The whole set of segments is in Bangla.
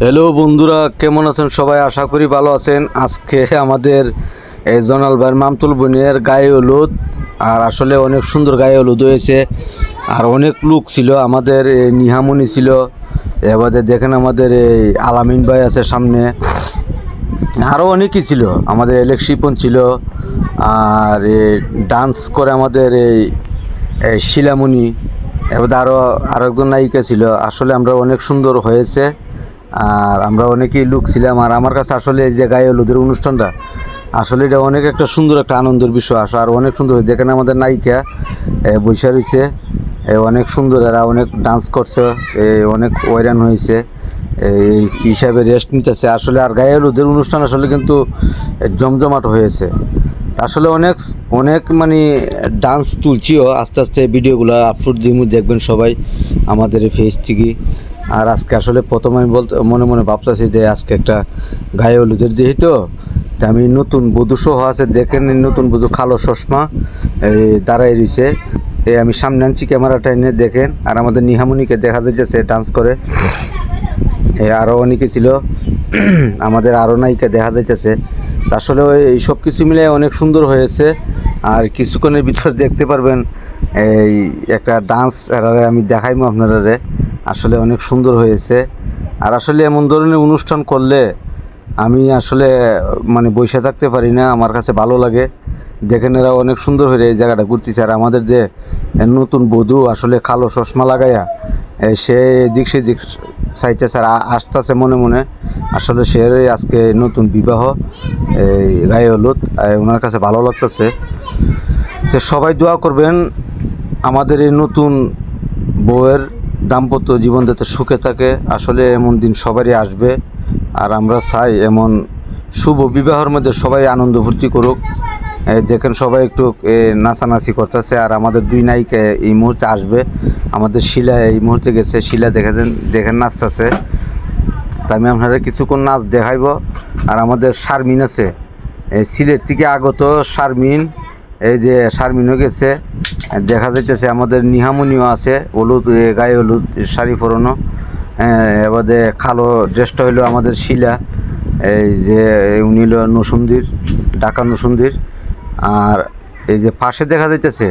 হ্যালো বন্ধুরা, কেমন আছেন সবাই? আশা করি ভালো আছেন। আজকে আমাদের এই জনাল ভাইয়ের মামতুল বোনের গায়ে হলুদ, আর আসলে অনেক সুন্দর গায়ে হলুদ হয়েছে, আর অনেক লোক ছিল, আমাদের নিহামণি ছিল, এবারে দেখেন আমাদের এই আলামিন ভাই আছে সামনে আরও অনেকই ছিল, আমাদের ইলেকশিপন ছিল, আর ডান্স করে আমাদের এই শিলামণি, এবার আরও একজন নায়িকা ছিল, আসলে আমরা অনেক সুন্দর হয়েছে। আর আমরা অনেকেই লুক ছিলাম, আর আমার কাছে আসলে এই যে গায়ে হলুদের অনুষ্ঠানটা, আসলে এটা অনেক একটা সুন্দর একটা আনন্দের বিষয় আসলে আর অনেক সুন্দর দেখেন আমাদের নায়িকা বৈশা রয়েছে অনেক সুন্দর, এরা অনেক ডান্স করছে অনেক ওয়রান হয়েছে এই হিসাবে রেস্ট নিতেছে। আসলে আর গায়ে হলুদের অনুষ্ঠান আসলে কিন্তু জমজমাট হয়েছে। আসলে অনেক অনেক মানে ডান্স তুলছিও, আস্তে আস্তে ভিডিওগুলো আপলোড দিয়ে দেখবেন সবাই আমাদের ফেস থেকে। আর আজকে আসলে প্রথমে আমি বলতে, মনে মনে ভাবতেছি যে আজকে একটা গায়ে হলুদের যেহেতু, তা আমি নতুন বধূ সহ আছে, দেখেন নতুন বধূ কালো চশমা দাঁড়াই রয়েছে। এই আমি সামনে আনছি ক্যামেরাটা এনে, দেখেন। আর আমাদের নিহামনিকে দেখা যাইতেছে ডান্স করে। এ আরও অনেকে ছিল। আমাদের আরও নায়িকা দেখা যাইতেছে। আসলে ওই সব কিছু মিলে অনেক সুন্দর হয়েছে। আর কিছুক্ষণের ভিতর দেখতে পারবেন, এই একটা ডান্স এরারে আমি দেখাইমো আপনারা আসলে অনেক সুন্দর হয়েছে। আর আসলে এমন ধরনের অনুষ্ঠান করলে আমি আসলে মানে বসে থাকতে পারি না, আমার কাছে ভালো লাগে। দেখেন এরা অনেক সুন্দর হয়ে এই জায়গাটা ঘুরতেছে। আর আমাদের যে নতুন বধূ, আসলে কালো চশমা লাগাইয়া সে এদিক সেদিক চাইতেছে আর আ- আসতেছে মনে মনে। আসলে সে আজকে নতুন বিবাহ এই গায়ে হলুদ ওনার কাছে ভালো লাগতেছে। তো সবাই দোয়া করবেন, আমাদের এই নতুন বউয়ের দাম্পত্য জীবন যাতে সুখে থাকে। আসলে এমন দিন সবারই আসবে, আর আমরা চাই এমন শুভ বিবাহের মধ্যে সবাই আনন্দ ফুর্তি করুক। দেখেন সবাই একটু নাচানাচি করতেছে, আর আমাদের দুই নায়িকা এই মুহূর্তে আসবে। আমাদের শিলা এই মুহূর্তে গেছে, শিলা দেখেছেন, দেখেন নাচতেছে। তা আমি আপনারা কিছুক্ষণ নাচ দেখাইব। আর আমাদের শারমিন আছে। এই সিলেট থেকে আগত শারমিন, এই যে শারমিনও গেছে। দেখা যাইতেছে আমাদের নিহামনিও আছে, হলুদ গায়ে হলুদ, শাড়ি পরানো। এবারে কালো ড্রেসটা হইল আমাদের শিলা। এই যে উনি হলো নসুন্দির ঢাকা নসুন্দির আর এই যে পাশে দেখা যাইতেছে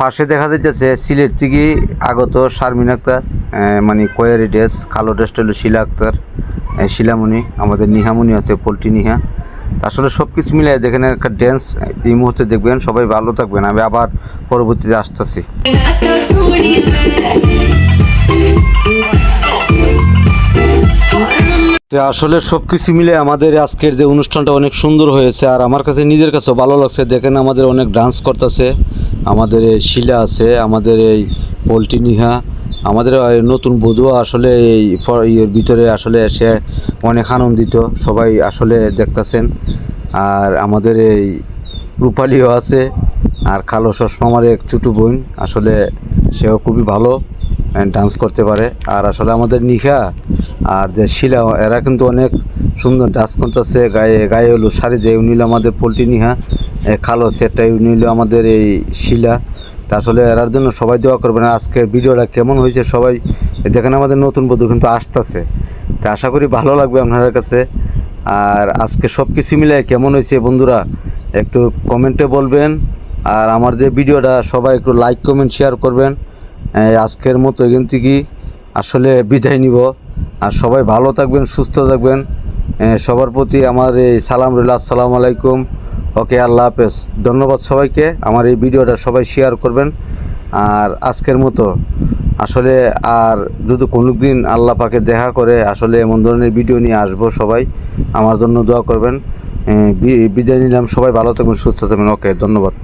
পাশে দেখা যাইতেছে সিলেট থেকে আগত শারমিন আক্তার মানে কয়ারি ড্রেস, কালো ড্রেসটা হলো শিলা আক্তার শিলামণি, আমাদের নিহামণি আছে, পোলট্রি নিহা। আসলে সব কিছু মিলে দেখেন একটা ড্যান্স এই মুহূর্তে দেখবেন সবাই ভালো থাকবেন। আমি আবার পরবর্তীতে আসতেছি। তো আসলে সব কিছু মিলে আমাদের আজকের যে অনুষ্ঠানটা অনেক সুন্দর হয়েছে, আর আমার কাছে নিজের কাছেও ভালো লাগছে। দেখেন আমাদের অনেক ডান্স করতেছে, আমাদের এই শিলা আছে, আমাদের এই পোলট্রি নিহা, আমাদের নতুন বধূ আসলে এই ইয়ের ভিতরে আসলে এসে অনেক আনন্দিত, সবাই আসলে দেখতেছেন। আর আমাদের এই রূপালিও আছে, আর কালো আমার এক ছোটো বোন, আসলে সেও খুবই ভালো। ডান্স করতে পারে। আর আসলে আমাদের নিখা আর যে শিলা, এরা কিন্তু অনেক সুন্দর ডান্স করতেছে। গায়ে গায়ে হলো শাড়ি যে উনি হলো আমাদের পোলট্রি নিহা সেটটাই উনি হলো আমাদের এই শিলা। তা আসলে এরার জন্য সবাই দোয়া করবেন। আজকের ভিডিওটা কেমন হয়েছে সবাই দেখেন, আমাদের নতুন বধূ কিন্তু আসতেছে। তা আশা করি ভালো লাগবে আপনাদের কাছে। আর আজকে সব কিছু মিলে কেমন হয়েছে বন্ধুরা, একটু কমেন্টে বলবেন। আর আমার যে ভিডিওটা, সবাই একটু লাইক কমেন্ট শেয়ার করবেন। আজকের মতো এখান থেকে আসলে বিদায় নিব। আর সবাই ভালো থাকবেন, সুস্থ থাকবেন। সবার প্রতি আমার এই সালাম রইল। আসসালামু আলাইকুম। ওকে, আল্লাহ হাফেজ। ধন্যবাদ সবাইকে। আমার এই ভিডিওটা সবাই শেয়ার করবেন। আর আজকের মতো আসলে আর যদি কোনো দিন আল্লাহ পাকে দেখা করে আসলে এমন ধরনের ভিডিও নিয়ে আসব সবাই, আমার জন্য দোয়া করবেন। বিদায় নিলাম। সবাই ভালো থাকবেন, সুস্থ থাকবেন। ওকে, ধন্যবাদ।